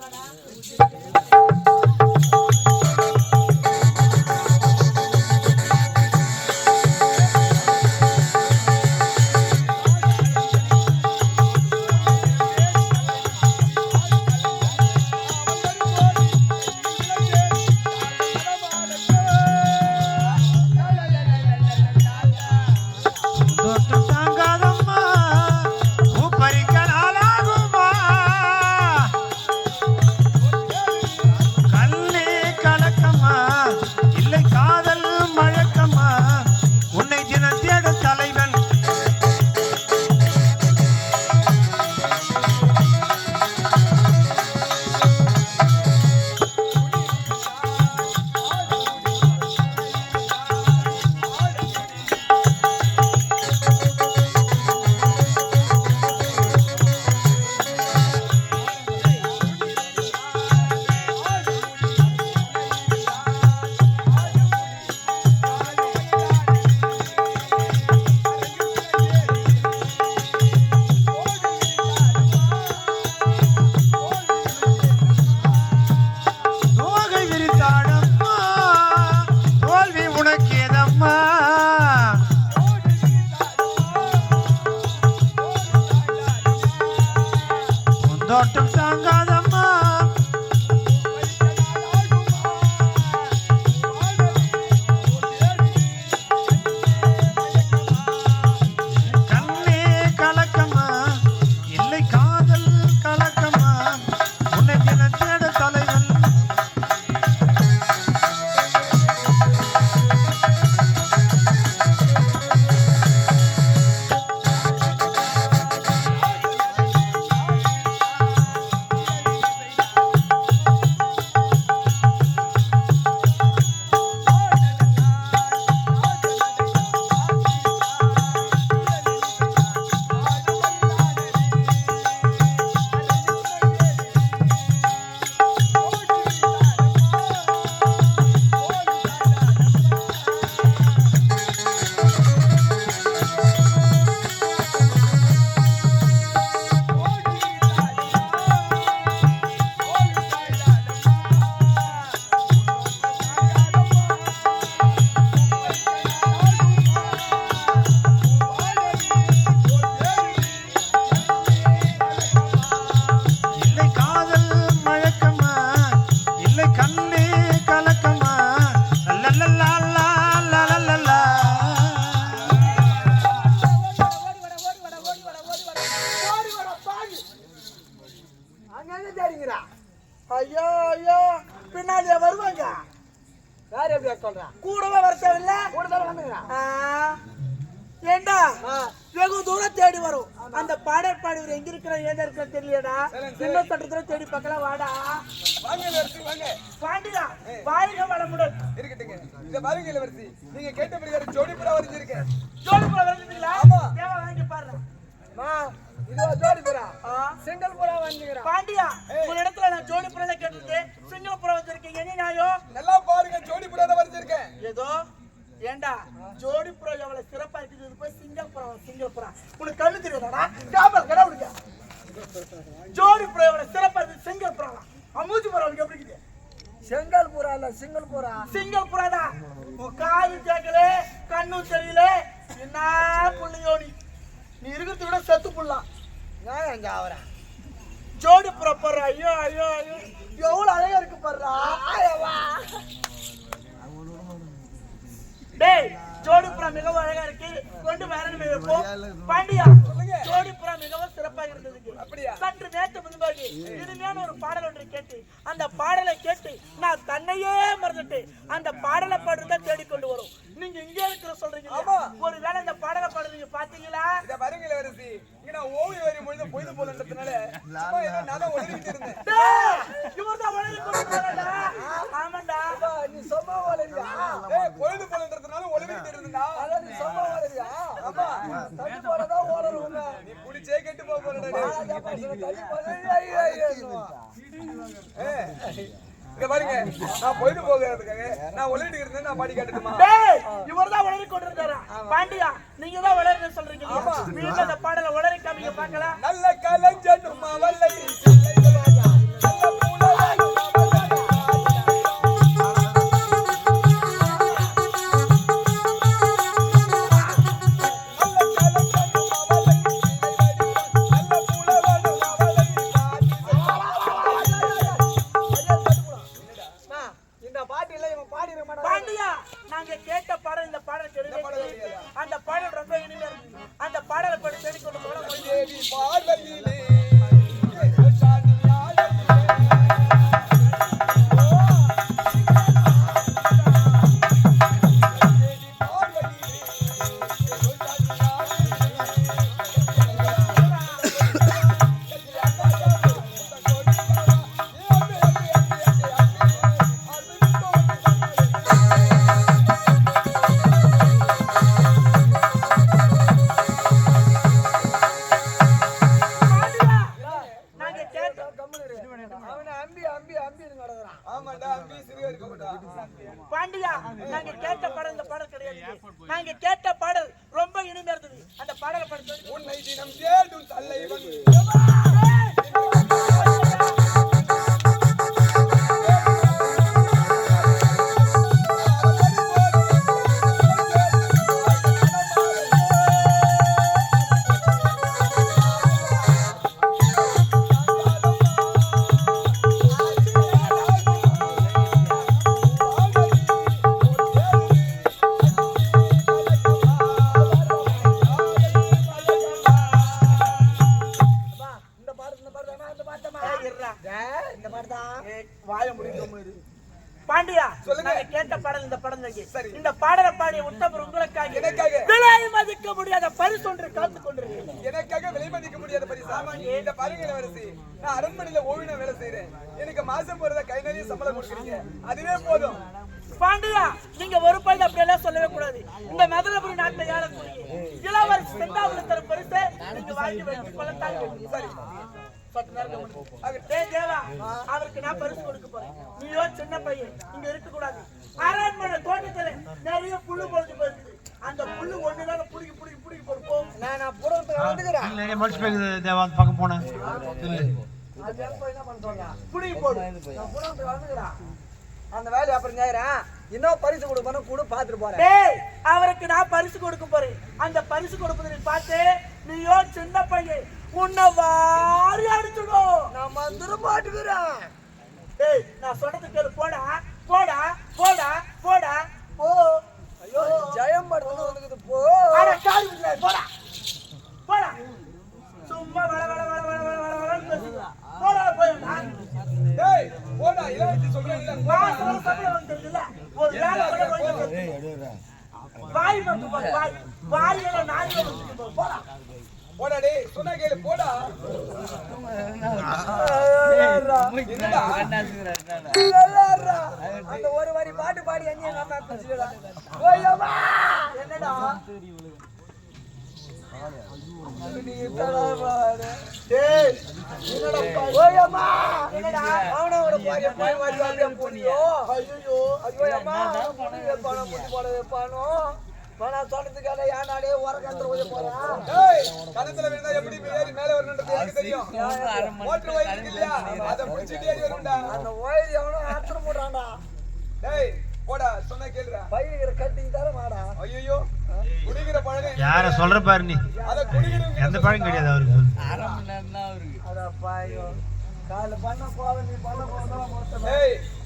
வடை ஐயோ ஐயோ. பின்னாடியே வருவாங்க. வேற எப்படி சொல்றான் கூடவே வர தேவையில்ல கூட தர வந்துங்கிறா ஆ, ஏண்டா வெகு தூரம் தேடி வரும். அந்த பாடல் பாடுவர் எங்க இருக்கிற ஏதா இருக்கிற தெரியலடா இன்னும் சட்டத்துல தேடி பார்க்கலாம். வாடா. வாங்க இளவரசி வாங்க. பாண்டிதா வாழ்க வளமுடன். இருக்கட்டுங்க. இந்த பாருங்க இளவரசி. நீங்க கேட்ட பிரகாரம் ஜோடி புறா வரைஞ்சிருக்கேன். ஜோடி புறா வருதுங்களா ஆமா. தேவை வாங்கி பாரு செங்கல் புறா. பாண்டியா ஒரு இடத்துல நான் ஜோடி புறா கேட்டுட்டு சிங்கள புறா வச்சிருக்கீங்க என்ன நியாயம்? நல்லா பாருங்க ஜோடி புறா தான் வரைஞ்சிருக்கேன் ஏதோ? ஏண்டா? ஜோடி புறா எவ்வளவு சிறப்பா இருக்குது. இது போய் சிங்கம் புறா சிங்கம் புறா. உனக்கு கண்ணு தெரியாதாடா? காபல் கடை விடுங்க ஜோடி புறா எவ்வளவு சிறப்பா இருக்குது. சிங்கம் புறா அமூஜி புறா உனக்கு எப்படி இருக்குது? செங்கல் புறா இல்ல சிங்கல் புறா. சிங்கம் புறா தான். உன் காது கேட்கல கண்ணும் தெரியல. என்ன புள்ளையோ நீ? நீ இருக்கிறத விட செத்து புள்ளலாம் நான் ஜோடி புறா பாரு ஐயோ ஐயோ ஐயோ. எவ்வளவு அழகா இருக்கு பாருடா. டேய் ஜோடி புறா மிகவும் அழகா இருக்கு. கொண்டு நம்ம வைப்போம் பாண்டியா ஜோடி புறா மிகவும் சிறப்பாக இருந்ததுக்கு. அப்படியா? சற்று நேற்று முன்பாக இனிமையான ஒரு பாடல் ஒன்று கேட்டு அந்த பாடலை கேட்டு நான் தன்னையே மறந்துட்டு அந்த பாடலை பாடுறத தேடிக்கொண்டு வரும் நீங்க இங்கே இருக்கிற சொல்றீங்க ஆமா. ஒரு வேளை இந்த பாடலை பாடுறீங்க பாத்தீங்களா இத பாருங்க இளவரசி இங்க நான் ஓவிய வரி பொழுது பொழுது போலன்றதுனால சும்மா ஏதோ நான் தான் ஒளிவிட்டு இருந்தேன் டேய், இவர்தான் வளரி கொண்டு போறான்டா. ஆமாண்டா அப்பா, நீ சும்மா வளரியா ஏய் பொழுது போலன்றதுனால ஒளிவிட்டு இருந்தேன் அதான் நீ சும்மா வளரியா ஆமா தண்ணி போலதான் ஓடணும் நீ புடிச்சே கெட்டு போக போறடா தண்ணி போல ஐயோ ஐயோ ஏய் இங்க பாருங்க நான் பொழுது போகிறதுக்காக நான் ஒளிட்டு இருந்தேன் நான் பாடி காட்டுமா டேய் இவர்தான் உளறி கொண்டிருக்காரா பாண்டியா நீங்க தான் உளறி சொல்றீங்க? நீங்க அந்த பாடல உளறி காமிங்க பார்க்கலாம். நல்ல கலைஞனும் அவளை. உன்னை தினம் தேடும் தலைவன். நான் அரண்மனையில ஓவின வேலை செய்யறேன் எனக்கு மாசம் போறத கை நிறைய சம்பளம் கொடுக்குறீங்க. அதுவே போதும். பாண்டியா நீங்க ஒரு பையன் அப்படி எல்லாம் சொல்லவே கூடாது. இந்த மதுரபுரி நாட்டுல யாரக்கூடிய இளவரசி செந்தாவுல தரும் பரிசு நீங்க வாங்கி வைத்து கொள்ளத்தான் சரி. அவருக்கு நான் பரிசு கொடுக்க போறேன். நீயோ சின்ன பையன் இங்க இருக்க கூடாது அரண்மனை தோட்டத்துல நிறைய புல்லு பொழுது போயிருக்குது. அந்த புல்லு ஒண்ணுதான் புடிக்கி புடிக்கி புடிக்கி போட்டு போ. நான் வந்துக்கிறேன் மடிச்சு தேவா அந்த பக்கம் போனேன். அந்த வேலையை அப்புறம் செய்யறேன். இன்னும் பரிசு கொடுப்பேன்னு கூட பாத்துட்டு போறேன். அவருக்கு நான் பரிசு கொடுக்க போறேன். அந்த பரிசு கொடுப்பதை பார்த்து நீயோ சின்ன பையன் உன்னை வாரி அடிச்சிடும் நான் மந்திர மாட்டுக்கிறேன். நான் சொல்றது கேளு போடா. வாய் மட்டும் வாய் நாய் வந்து போடா. போடா டேய் சொன்னா கேளு போடா. என்னடா? அந்த ஒரு வரி பாட்டு பாடி அங்கே எங்க அம்மா பேசுறா என்னடா? என்னடா என்னடா? அவனோட பாரிய பாய் வாரி வாரி போனியோ ஐயோ ஐயோ அம்மா. புடி வைப்பானோ புடி போட வைப்பானோ? நான் சொன்னதுக்காக ஏனாலே உரக்கத்துல போய் போறான்? டேய் கணத்துல விழுந்தா எப்படி ஏறி மேல வரணும்ன்றது எனக்கு தெரியும். மோட்டர் இல்லையா? அதை பிடிச்சிட்டு ஏறி வரும்டா. அந்த ஓயில் எவனோ ஆத்திரம் போடுறான்டா. டேய் போடா சொன்னா கேளுடா. பயிர் கட்டிக்கு தர மாடா. ஐயோ குடிக்கிற பழகம் யார சொல்ற பாரு நீ. எந்த பழக்கம் கிடையாது அவருக்கு. அட பாயோ காலைல பண்ண போவ நீ பண்ண போவதெல்லாம் மொத்தம் டேய்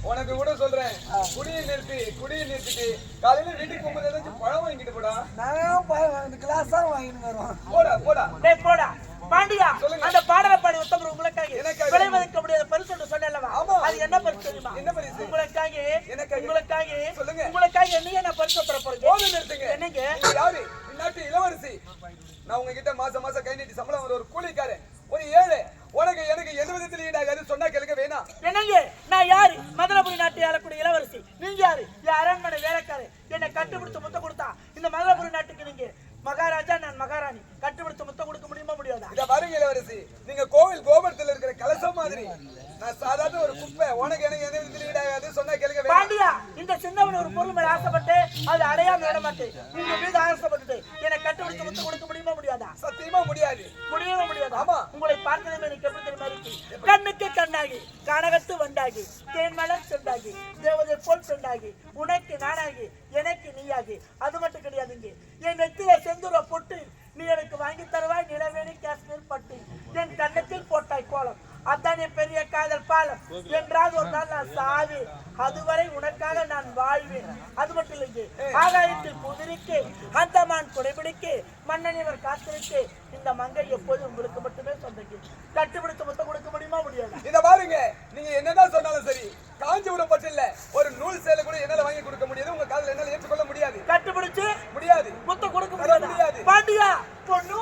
உனக்கு கூட சொல்றேன். குடியை நிறுத்தி குடியை நிறுத்திட்டு காலையில வீட்டுக்கு போகும்போது ஏதாச்சும் பழம் வாங்கிட்டு போடா. நான் ப- இந்த கிளாஸ் தான் வாங்கிட்டு வரோம் போடா போடா. டேய் போடா. பாண்டியா சொல்லுங்க. அந்த பாடலை பாடி உத்தமர் உங்களுக்காக. மதிக்க முடியாத பரிசு ஒன்று சொன்னேன்லவா. அது என்ன பரிசு தெரியுமா? என்ன பரிசு? உங்களுக்காக. உங்களுக்காக சொல்லுங்க. உங்களுக்காக என்னையே நான் பரிசு தர போறேன். போதும் நிறுத்துங்க. என்னங்க? யாரு? இந்நாட்டு இளவரசி. நான் உங்ககிட்ட மாசம் மாசம் கை நீட்டி சம்பளம் வர ஒரு கூலிக்காரன். ஒரு ஏழை. உனக்கு எனக்கு எந்த விதத்துல ஈடாகாது சொன்னா கேளுங்க வேணாம் என்னங்க? நான் யாரு? மதுரபுரி நாட்டை ஆளக்கூடிய இளவரசி. நீங்க யாரு? என் அரண்மனை வேலைக்காரர். என்னை கட்டுப்பிடிச்சு முத்தம் கொடுத்தா. இந்த மதுரபுரி நாட்டுக்கு நீங்க. மகாராஜா நான் மகாராணி. கட்டுப்பிடிச்சு முத்தம் கொடுக்க முடியுமா முடியாதா? இத பாருங்க இளவரசி. நீங்க கோவில் கோபுரத்துல இருக்கிற கலசம் மாதிரி. நான் சாதாரண ஒரு குப்பை. உனக்கு எனக்கு எந்த விதத்துல ஈடாகாது. சொன்னா கேளுங்க. பாண்டியா இந்த சின்னவன் ஒரு பொருள் மேல ஆசைப்பட்டு அது அடையாம விட மாட்டேன். உங்க மீது ஆசைப்பட்டு என்னை கட்டுப்பிடிச்சு முத்து கொடுக்க போல் உனக்கு நானாகி எனக்கு நீயாகி. அது மட்டும் கிடையாதுங்க என் நெத்தில செந்துர பொட்டு நீ எனக்கு வாங்கி தருவாய் நிலவேணி காஷ்மீர் பட்டு. என் கண்ணத்தில் போட்டாய் கோலம். அதான் என் பெரிய காதல் பாலம். என்றாவது ஒரு நாள் நான் சாவி. அதுவரை உனக்காக நான் வாழ்வேன். அது மட்டும் இல்லைங்க ஆகாயத்தில் குதிரைக்கு அந்தமான் குடைபிடிக்கு மன்னன் இவர் காத்திருக்கு. இந்த மங்கை எப்போதும் உங்களுக்கு மட்டுமே சொந்தக்கு கட்டுப்பிடித்து முத்தம் கொடுக்க முடியுமா முடியாது. இத பாருங்க நீங்க என்னதான் சொன்னாலும் சரி காஞ்சிபுரம் பட்டு இல்ல ஒரு நூல் சேலை கூட என்னால வாங்கி கொடுக்க முடியாது உங்க காதுல என்னால ஏற்றுக்கொள்ள முடியாது. கட்டுப்பிடிச்சு முடியாது. முத்தம் கொடுக்க முடியாது. பாண்டியா பொண்ணு